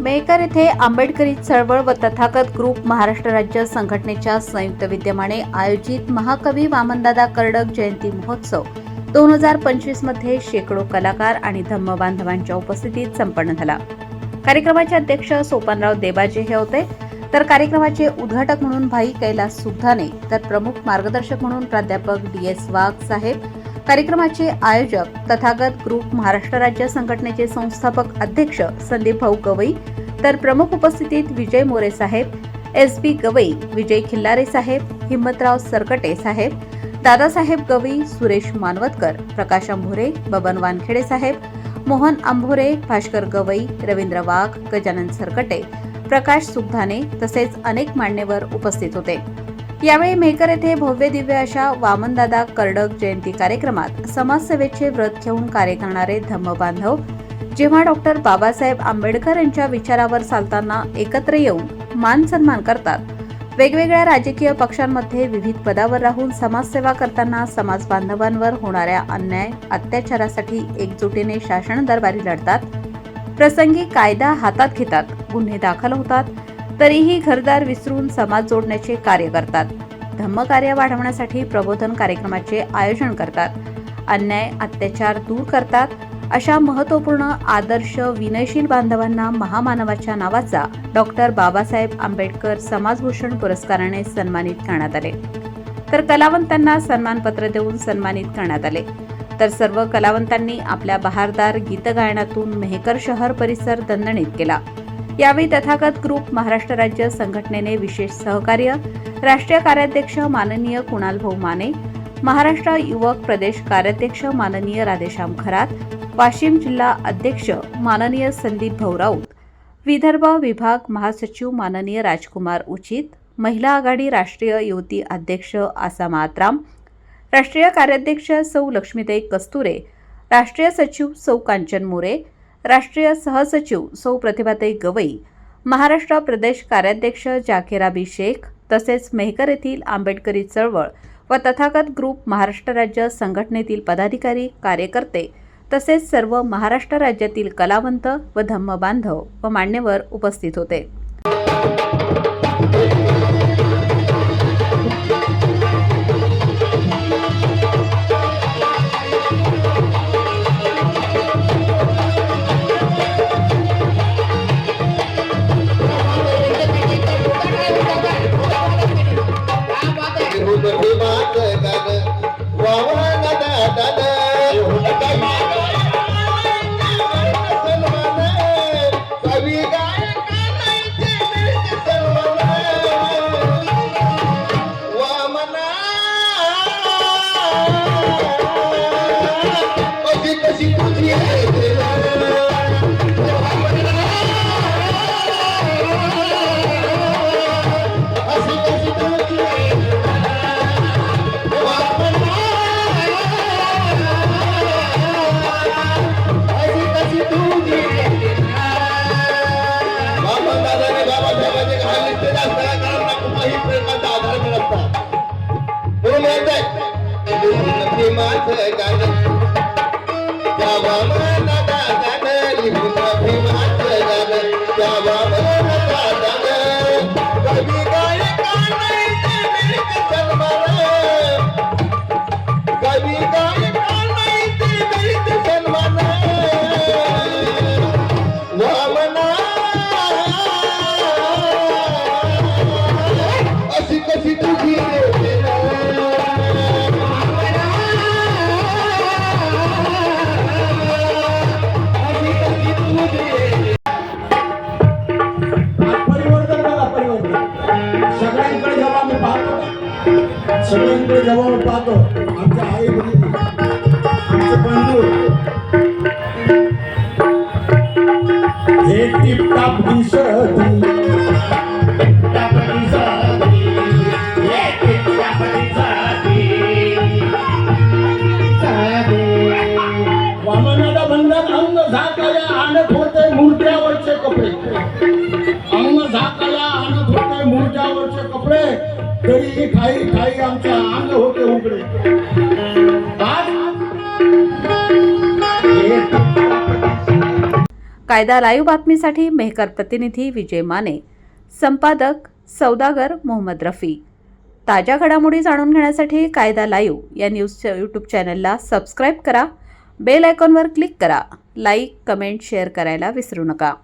मेहकर येथे आंबेडकरी चळवळ व तथागत ग्रुप महाराष्ट्र राज्य संघटनेच्या संयुक्त विद्यमाने आयोजित महाकवी वामनदादा कर्डक जयंती महोत्सव दोन हजार पंचवीसमध्ये शेकडो कलाकार आणि धम्म बांधवांच्या उपस्थितीत संपन्न झाला. कार्यक्रमाचे अध्यक्ष सोपानराव देबाजे हे होते. तर कार्यक्रमाचे उद्घाटक म्हणून भाई कैलास सुधाने तर प्रमुख मार्गदर्शक म्हणून प्राध्यापक डी एस वाघ साहेब कार्यक्रमाचे आयोजक तथागत ग्रुप महाराष्ट्र राज्य संघटनेचे संस्थापक अध्यक्ष संदीप भाऊ गवई तर प्रमुख उपस्थितीत विजय मोरे साहेब एस बी गवई विजय खिल्लारे साहेब हिम्मतराव सरकटे साहेब दादासाहेब गवई सुरेश मानवतकर प्रकाश अंभोरे बबन वानखेडे साहेब मोहन अंभोरे भास्कर गवई रवींद्र वाघ गजानन सरकटे प्रकाश सुगधाने तसेच अनेक मान्यवर उपस्थित होते. यावेळी मेहकर येथे भव्य दिव्य अशा वामनदादा कर्डक जयंती कार्यक्रमात समाजसेवेचे व्रत घेऊन कार्य करणारे धम्म बांधव जेव्हा डॉक्टर बाबासाहेब आंबेडकर यांच्या विचारावर चालताना एकत्र येऊन मान सन्मान करतात वेगवेगळ्या राजकीय पक्षांमध्ये विविध पदावर राहून समाजसेवा करताना समाज बांधवांवर होणाऱ्या अन्याय अत्याचारासाठी एकजुटीने शासन दरबारी लढतात प्रसंगी कायदा हातात घेतात गुन्हे दाखल होतात तरीही घरदार विसरून समाज जोडण्याचे कार्य करतात. धम्मकार्य वाढवण्यासाठी प्रबोधन कार्यक्रमाचे आयोजन करतात. अन्याय अत्याचार दूर करतात. अशा महत्त्वपूर्ण आदर्श विनयशील बांधवांना महामानवाच्या नावाचा डॉक्टर बाबासाहेब आंबेडकर समाजभूषण पुरस्काराने सन्मानित करण्यात आले. तर कलावंतांना सन्मानपत्र देऊन सन्मानित करण्यात आले. तर सर्व कलावंतांनी आपल्या बहारदार गीतगायनातून मेहकर शहर परिसर दणदणीत केला. यावेळी तथागत ग्रुप महाराष्ट्र राज्य संघटनेने विशेष सहकार्य राष्ट्रीय कार्याध्यक्ष माननीय कुणाल भाऊ माने महाराष्ट्र युवक प्रदेश कार्याध्यक्ष माननीय राधेश्याम खरात वाशिम जिल्हा अध्यक्ष माननीय संदीप भाऊ राऊत विदर्भ विभाग महासचिव माननीय राजकुमार उचित महिला आघाडी राष्ट्रीय युवती अध्यक्ष आसाम आत्राम राष्ट्रीय कार्याध्यक्ष सौ लक्ष्मीताई कस्तुरे राष्ट्रीय सचिव सौ कांचन मोरे राष्ट्रीय सहसचिव सौ प्रतिभाताई गवई महाराष्ट्र प्रदेश कार्याध्यक्ष जाकेराबी शेख तसेच मेहकर येथील आंबेडकरी चळवळ व तथागत ग्रुप महाराष्ट्र राज्य संघटनेतील पदाधिकारी कार्यकर्ते तसेच सर्व महाराष्ट्र राज्यातील कलावंत व धम्म बांधव व मान्यवर उपस्थित होते. कवी सगळ्यांकडे जवळ पाहतो. आमच्या आई बहिणी आमचे बंधू. हे टिपटाप दिसती टिपटाप हे टिपटाप दिसती वामनाला बंधन अंग झाकल्या आणत होते मूर्त्यावरचे कपडे. तरी काही काही आमच्या अंग होते उघडे. कायदा लाईव्ह बातमीसाठी मेहकर प्रतिनिधी विजय माने. संपादक सौदागर मोहम्मद रफी. ताज्या घडामोडी जाणून घेण्यासाठी कायदा लाईव्ह या न्यूजच्या यूट्यूब चॅनलला सबस्क्राईब करा. बेल आयकॉनवर क्लिक करा. लाईक कमेंट शेअर करायला विसरू नका.